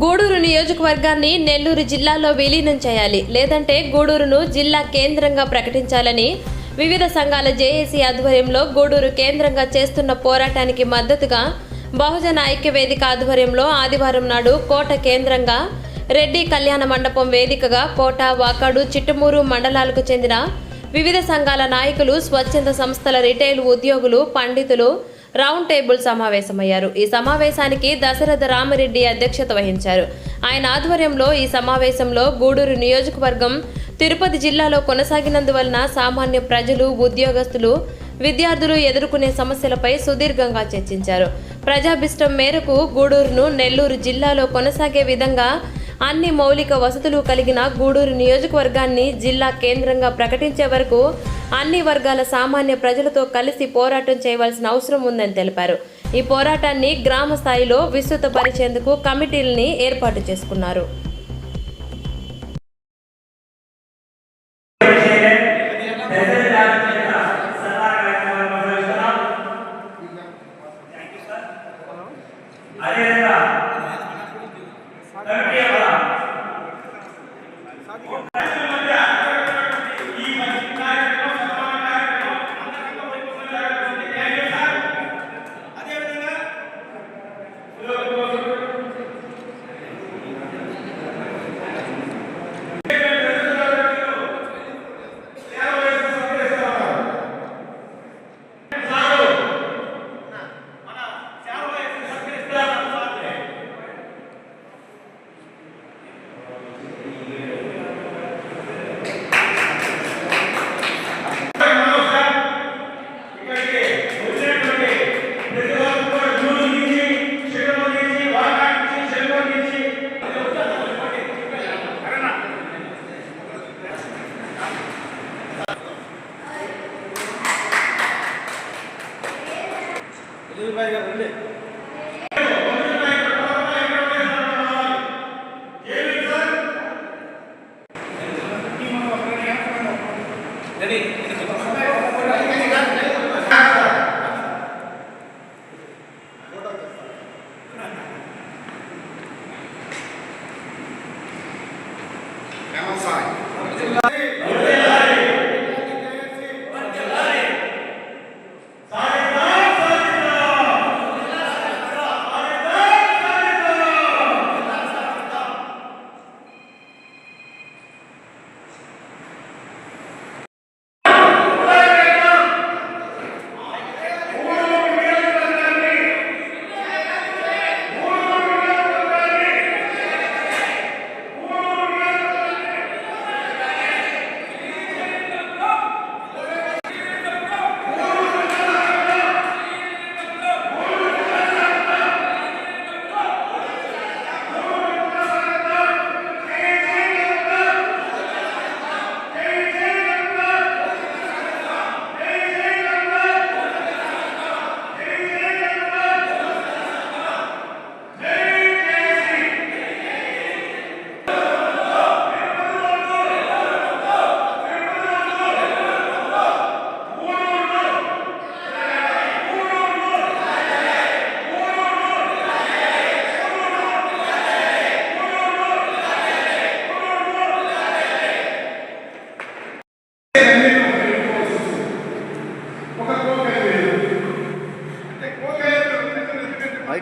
గూడూరు నియోజకవర్గాన్ని నెల్లూరు జిల్లాలో విలీనం చేయాలి. లేదంటే గూడూరును జిల్లా కేంద్రంగా ప్రకటించాలని వివిధ సంఘాల జేఏసీ ఆధ్వర్యంలో గూడూరు కేంద్రంగా చేస్తున్న పోరాటానికి మద్దతుగా బహుజన ఐక్య వేదిక ఆధ్వర్యంలో ఆదివారం నాడు కోట కేంద్రంగా రెడ్డి కళ్యాణ మండపం వేదికగా కోట వాకాడు చిట్టుమూరు మండలాలకు చెందిన వివిధ సంఘాల నాయకులు స్వచ్ఛంద సంస్థల రిటైల్ ఉద్యోగులు పండితులు రౌండ్ టేబుల్ సమావేశమయ్యారు. ఈ సమావేశానికి దశరథ రామరెడ్డి అధ్యక్షత వహించారు. ఆయన ఆధ్వర్యంలో ఈ సమావేశంలో గూడూరు నియోజకవర్గం తిరుపతి జిల్లాలో కొనసాగినందువలన సామాన్య ప్రజలు ఉద్యోగస్తులు విద్యార్థులు ఎదుర్కొనే సమస్యలపై సుదీర్ఘంగా చర్చించారు. ప్రజాభిష్టం మేరకు గూడూరును నెల్లూరు జిల్లాలో కొనసాగే విధంగా అన్ని మౌలిక వసతులు కలిగిన గూడూరు నియోజకవర్గాన్ని జిల్లా కేంద్రంగా ప్రకటించే వరకు అన్ని వర్గాల సామాన్య ప్రజలతో కలిసి పోరాటం చేయవలసిన అవసరం ఉందని తెలిపారు. ఈ పోరాటాన్ని గ్రామ స్థాయిలో విస్తృతపరిచేందుకు కమిటీలని ఏర్పాటు చేసుకున్నారు. Amém. మైక్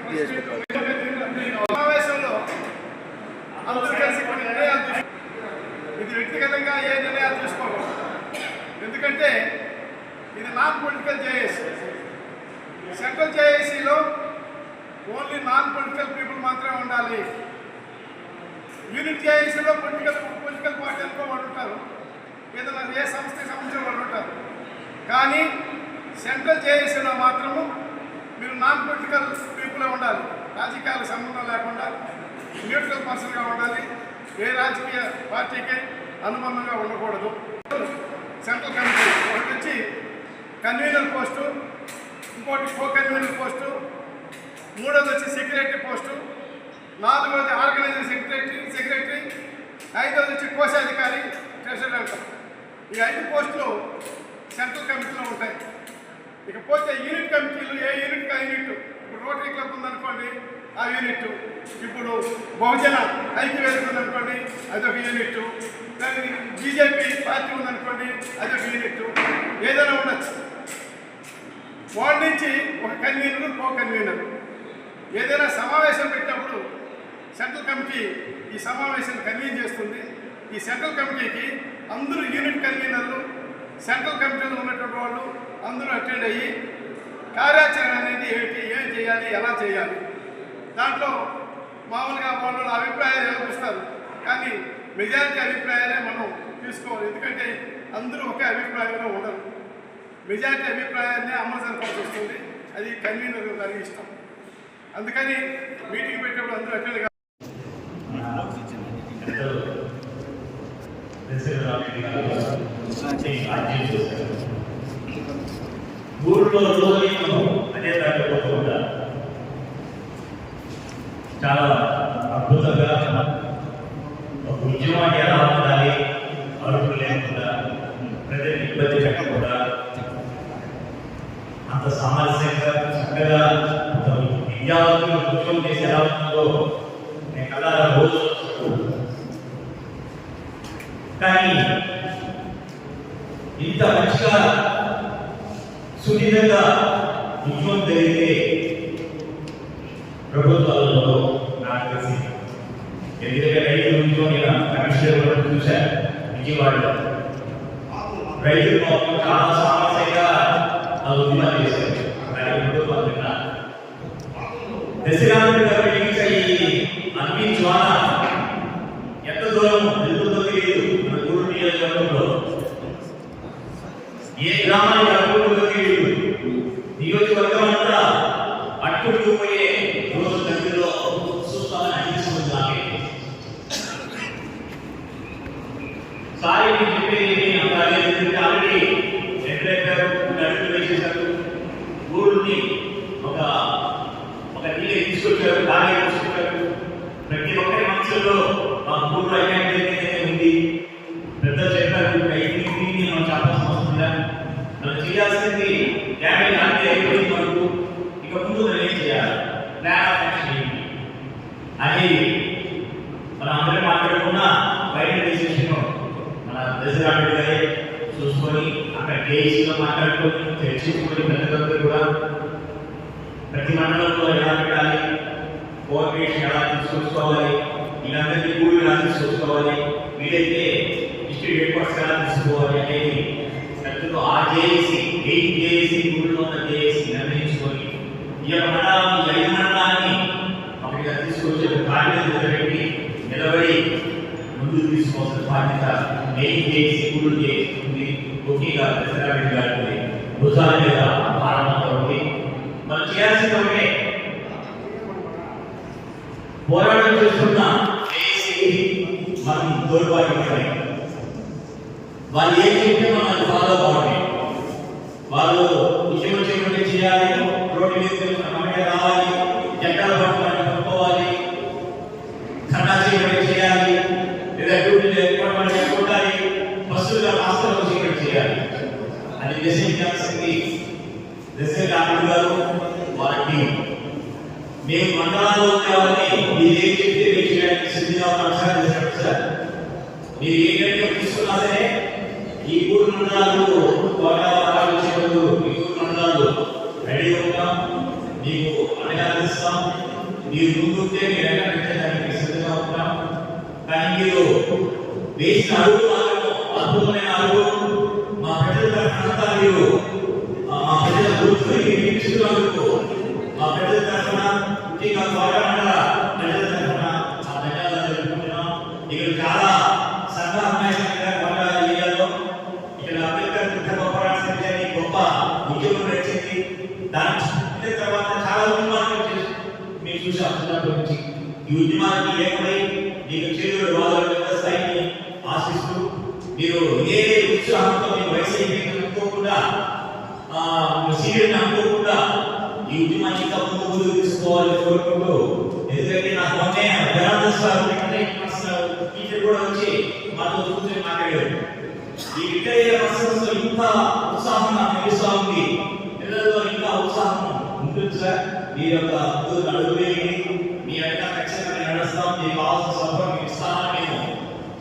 తీసేసి చేసుకుంటారు సమావేశంలో ఇది వ్యక్తిగతంగా ఏ నిర్ణయాలు తీసుకోకూడదు. ఎందుకంటే ఇది నాన్ పొలిటికల్ జేఏసీ సెంట్రల్ జేఏసీలో ఓన్లీ నాన్ పొలిటికల్ పీపుల్ మాత్రమే ఉండాలి. యూనిట్ జేఏసీలో పొలిటికల్ పొలిటికల్ పార్టీలతో వాళ్ళు ఉంటారు. ఏదైనా ఏ సంస్థకి సంబంధించిన వాళ్ళు ఉంటారు. కానీ సెంట్రల్ జేఏసీలో మాత్రము మీరు నాన్ పొలిటికల్ పీపులే ఉండాలి. రాజకీయాలకు సంబంధం లేకుండా న్యూట్రల్ పర్సన్గా ఉండాలి. ఏ రాజకీయ పార్టీకి అనుబంధంగా ఉండకూడదు. సెంట్రల్ కమిటీ ఒకటి వచ్చి కన్వీనర్ పోస్టు ఇంకోటి కో కన్వీనర్ పోస్టు మూడోది వచ్చి సెక్రటరీ పోస్టు నాలుగోది ఆర్గనైజింగ్ సెక్రటరీ సెక్రటరీ ఐదోది వచ్చి కోశాధికారి ట్రెషరీ అంటారు ఈ ఐదు పోస్టులు సెంట్రల్ కమిటీలో ఉంటాయి. ఇకపోతే యూనిట్ కమిటీలు ఏ యూనిట్ కా యూనిట్? రోటరీ క్లబ్ ఉందనుకోండి ఆ యూనిట్ ఇప్పుడు బహుజన ఐక్యవేదిక ఉందనుకోండి అదొక యూనిట్ దాని బీజేపీ పార్టీ ఉందనుకోండి అదొక యూనిట్ ఏదైనా ఉండొచ్చు. వాడి నుంచి ఒక కన్వీనర్ కో కన్వీనర్ ఏదైనా సమావేశం పెట్టినప్పుడు సెంట్రల్ కమిటీ ఈ సమావేశం కన్వీన్ చేస్తుంది. ఈ సెంట్రల్ కమిటీకి అందరూ యూనిట్ కన్వీనర్లు సెంట్రల్ కమిటీలో ఉన్నటువంటి వాళ్ళు అందరూ అటెండ్ అయ్యి కార్యాచరణ అనేది ఏమిటి ఏం చేయాలి ఎలా చేయాలి? దాంట్లో మామూలుగా వాళ్ళు అభిప్రాయాలు వినిపిస్తారు కానీ మెజారిటీ అభిప్రాయాలే మనం తీసుకోవాలి. ఎందుకంటే అందరూ ఒకే అభిప్రాయంలో ఉండరు. మెజారిటీ అభిప్రాయాన్ని అమ్మ జరపాల్సి వస్తుంది. అది కన్వీనర్ గారి ఇష్టం. అందుకని మీటింగ్ పెట్టేప్పుడు అందరూ అటెండ్ కాదు ఊర్లో రోజు అదే దాంట్లో చాలా అద్భుతంగా ఒక ఉద్యమాన్ని ఎలా ఉండాలి అరుపులు లేకుండా ప్రజలు ఇబ్బంది పెట్టకుండా అంత సామరస్యంగా చక్కగా విద్యార్థులు ఉద్యోగం చేసి ఎలా ఉంటుందో నేను కల్లా రోజు కానీ ఇంత మంచిగా సున్నితంగా ఉద్యమం జరిగితే ప్రభుత్వాలలో నాకు తెలిసి ఎందుకంటే రైతుల ఉద్యమం నేను కమిషనర్ కూడా చూశాను విజయవాడలో. రైతులు చాలా సమస్యగా ఆ ఉద్యమం ఎక్కడెక్కడ అడుగులు వేసేశారు ఊరిని ఒక ఒక నీళ్ళు తీసుకొచ్చారు దాని తీసుకొచ్చారు. ప్రతి ఒక్కరి మనసులో మా ఊళ్ళో అన్యాయం ఉంది పెద్ద చెప్పారు ఐదు మనం చెప్పాల్సిన అవసరం లేదు మనం చేయాల్సింది డ్యామేజ్ అంటే అయిపోయింది మనకు ఇక ముందు మనం ఏం చేయాలి? ప్లాన్ ఆఫ్ యాక్షన్ ఏంటి? అది మనం అందరం మాట్లాడుకున్న బయట డిసిషన్ మన దశరాడు గారే చూసుకొని అక్కడ కేసీలో మాట్లాడుకొని చర్చించుకొని పెద్దలందరూ కూడా ప్రతి మండలంలో ఎలా పెట్టాలి కోఆర్డినేషన్ ఎలా తీసుకొచ్చుకోవాలి వీళ్ళందరినీ కూడి ఎలా తీసుకొచ్చుకోవాలి వీలైతే డిస్ట్రిక్ట్ హెడ్ క్వార్టర్స్ ఎలా తీసుకోవాలి అనేది పెద్దలు ఆ జేఏసీ ఎయిట్ జేఏసీ ఊళ్ళో ఉన్న జేఏసీ నిర్ణయించుకొని ఈ యొక్క మండలాన్ని ఈ ఐదు మండలాన్ని అక్కడికి తీసుకొచ్చి ఒక కార్యక్రమం నిలబెట్టి నిలబడి ముందు తీసుకోవాల్సిన బాధ్యత ఎయిట్ జేఏసీ ఊళ్ళు చేస్తుంది ముఖ్యంగా దశరాబెట్టి గారి భుజాల మీద భారం ఉంది మనం చేయాల్సింది ఒకటే పోరాటం చేస్తున్న మనం తోడ్పాటు వాళ్ళు ఏం చెప్తే మనం ఫాలో కావాలి వాళ్ళు ఉద్యమం చేయమంటే చేయాలి. రోడ్డు మీద సిద్ధంగా ఉన్నాం సార్ చేశాడు సార్ మీరు ఏ గంటకు తీసుకున్నా సరే ఈ మూడు మండలాలు గోదావరి వచ్చేవాళ్ళు ఈ మూడు మండలాలు రెడీ అవుతాం మీకు అండగా అందిస్తాం మీరు ముందుంటే మీరు ఎక్కడ పెట్టడానికి సిద్ధంగా ఉంటాం కానీ మీరు వేసిన అడుగు కూడా వచ్చి మనతో కూర్చొని మాట్లాడారు. ఈ విద్య ప్రశ్నలో ఇంత ఉత్సాహం నాకు తెలుస్తా ఉంది. పిల్లల్లో ఇంకా ఉత్సాహం ఉంటుంది సార్. మీ యొక్క ముందుకు మీ యొక్క ఖచ్చితంగా నడుస్తాం. మీకు కావాల్సిన సపోర్ట్ మీకు ఇస్తామని మేము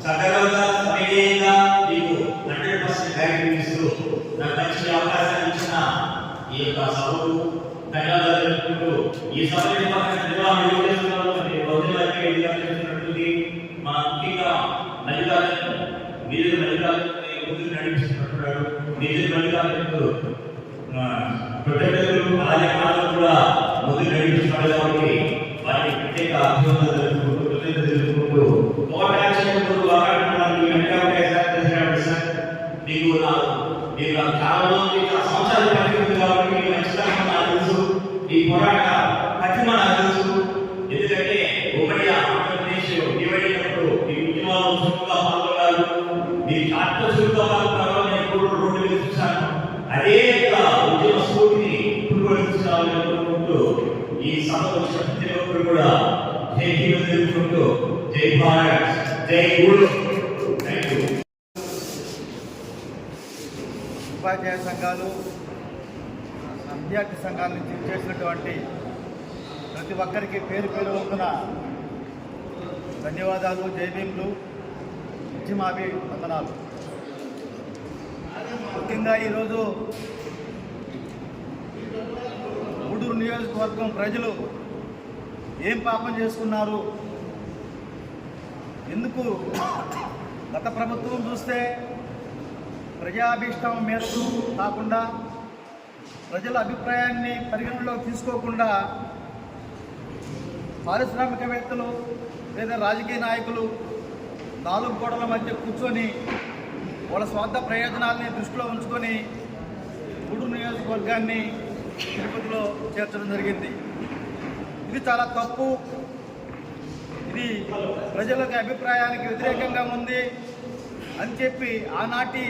సగర్వంగా సమయంగా మీకు హండ్రెడ్ పర్సెంట్ గ్యారెంటీ ఇస్తూ నాకు మంచి అవకాశాన్ని ఇచ్చిన ఈ యొక్క సభకు ధన్యవాదాలు తెలుపుకుంటూ ఈ సభ నిర్వహణ నిర్వహణ అలాగే కూడా ముందుకు నడిపిస్తున్నాడు కాబట్టి వారికి ప్రత్యేక తెలుపుకుంటూ మీకు నా చాలా సంవత్సరాలు పనిచేస్తుంది కాబట్టి మీ ఖచ్చితంగా నాకు తెలుసు. మీ పోరాట కఠిన నాకు తెలుసు ఎందుకంటే ఒకటి ఆంధ్రప్రదేశ్ విడిపడినప్పుడు మీ ఉద్యమాలు చురుకుగా పాల్గొన్నారు మీ ఆత్మ చురుకుగా పాల్గొన్నారు నేను కూడా రోడ్డు మీద చూశాను అదే యొక్క ఉద్యమ స్ఫూర్తిని ఇప్పుడు కూడా తీసుకురావాలని అనుకుంటూ ఈ సభ వచ్చిన ప్రతి ఒక్కరు కూడా జై హింద్ తెలుపుకుంటూ జై భారత్ జై గురు థ్యాంక్ యూ ఉపాధ్యాయ సంఘాలు విద్యార్థి సంఘాల నుంచి చేసినటువంటి ప్రతి ఒక్కరికి పేరు పేరు వంతున ధన్యవాదాలు జైభీములు నిత్యమాభి వందనాలు. ముఖ్యంగా ఈరోజు గూడూరు నియోజకవర్గం ప్రజలు ఏం పాపం చేసుకున్నారు? ఎందుకు గత ప్రభుత్వం చూస్తే ప్రజాభీష్టం మేరకు కాకుండా ప్రజల అభిప్రాయాన్ని పరిగణనలోకి తీసుకోకుండా పారిశ్రామికవేత్తలు లేదా రాజకీయ నాయకులు నాలుగు గోడల మధ్య కూర్చొని వాళ్ళ స్వార్థ ప్రయోజనాలని దృష్టిలో ఉంచుకొని గుడు నియోజకవర్గాన్ని తిరుపతిలో చేర్చడం జరిగింది. ఇది చాలా తప్పు. ఇది ప్రజలకు అభిప్రాయానికి వ్యతిరేకంగా ఉంది అని చెప్పి ఆనాటి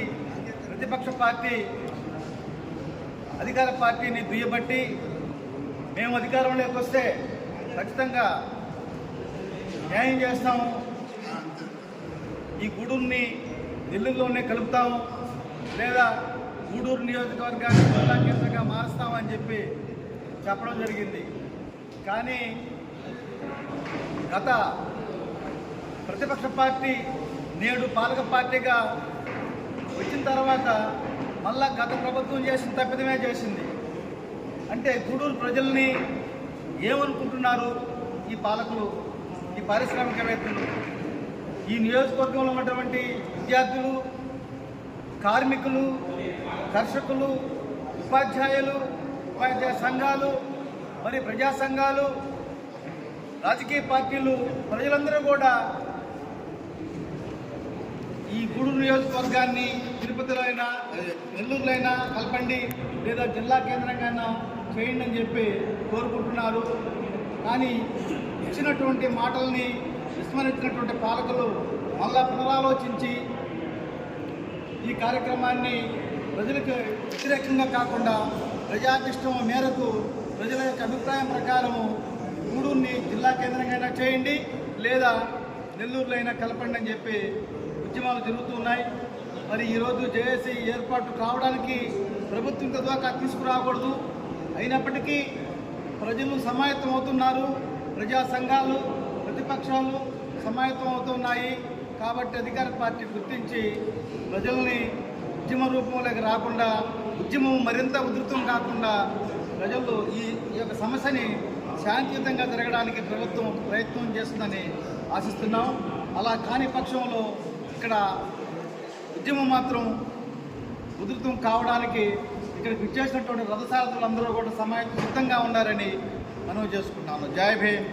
ప్రతిపక్ష పార్టీ అధికార పార్టీని దుయ్యబట్టి మేము అధికారంలోకి వస్తే ఖచ్చితంగా న్యాయం చేస్తాము. ఈ గూడూరుని నెల్లూరులోనే కలుపుతాము. లేదా గూడూరు నియోజకవర్గాన్ని జిల్లా కేంద్రంగా మారుస్తామని చెప్పి చెప్పడం జరిగింది. కానీ గత ప్రతిపక్ష పార్టీ నేడు పాలక పార్టీగా వచ్చిన తర్వాత మళ్ళా గత ప్రభుత్వం చేసిన తప్పిదమే చేసింది. అంటే గూడూరు ప్రజల్ని ఏమనుకుంటున్నారు? ఈ పాలకులు ఈ పారిశ్రామికవేత్తలు. ఈ నియోజకవర్గంలో ఉన్నటువంటి విద్యార్థులు కార్మికులు కర్షకులు ఉపాధ్యాయులు ఉపాధ్యాయ సంఘాలు మరి ప్రజా సంఘాలు రాజకీయ పార్టీలు ప్రజలందరూ కూడా ఈ గూడూరు నియోజకవర్గాన్ని తిరుపతిలో అయినా నెల్లూరులో అయినా కలపండి లేదా జిల్లా కేంద్రంగా అయినా చేయండి అని చెప్పి కోరుకుంటున్నారు. కానీ ఇచ్చినటువంటి మాటల్ని విస్మరించినటువంటి పాలకులు మళ్ళా పునరాలోచించి ఈ కార్యక్రమాన్ని ప్రజలకు వ్యతిరేకంగా కాకుండా ప్రజాధిష్టం మేరకు ప్రజల యొక్క అభిప్రాయం ప్రకారము గూడూరుని జిల్లా కేంద్రంగా చేయండి లేదా నెల్లూరులో అయినా కలపండి అని చెప్పి ఉద్యమాలు జరుగుతున్నాయి మరి ఈరోజు జేఏసీ ఏర్పాటు కావడానికి ప్రభుత్వం దాకా తీసుకురాకూడదు. అయినప్పటికీ ప్రజలు సమాయత్తం అవుతున్నారు. ప్రజా సంఘాలు ప్రతిపక్షాలు సమాయత్తం అవుతున్నాయి. కాబట్టి అధికార పార్టీ గుర్తించి ప్రజల్ని ఉద్యమ రూపంలోకి రాకుండా ఉద్యమం మరింత ఉధృతం కాకుండా ప్రజలు ఈ ఈ యొక్క సమస్యని శాంతియుతంగా జరగడానికి ప్రభుత్వం ప్రయత్నం చేస్తుందని ఆశిస్తున్నాం. అలా కాని పక్షంలో ఇక్కడ ఉద్యమం మాత్రం ఉధృతం కావడానికి ఇక్కడికి విచ్చేసినటువంటి రథసారథులందరూ కూడా సమయం సిద్ధంగా ఉన్నారని మనవి చేసుకున్నాము జై భీమ్.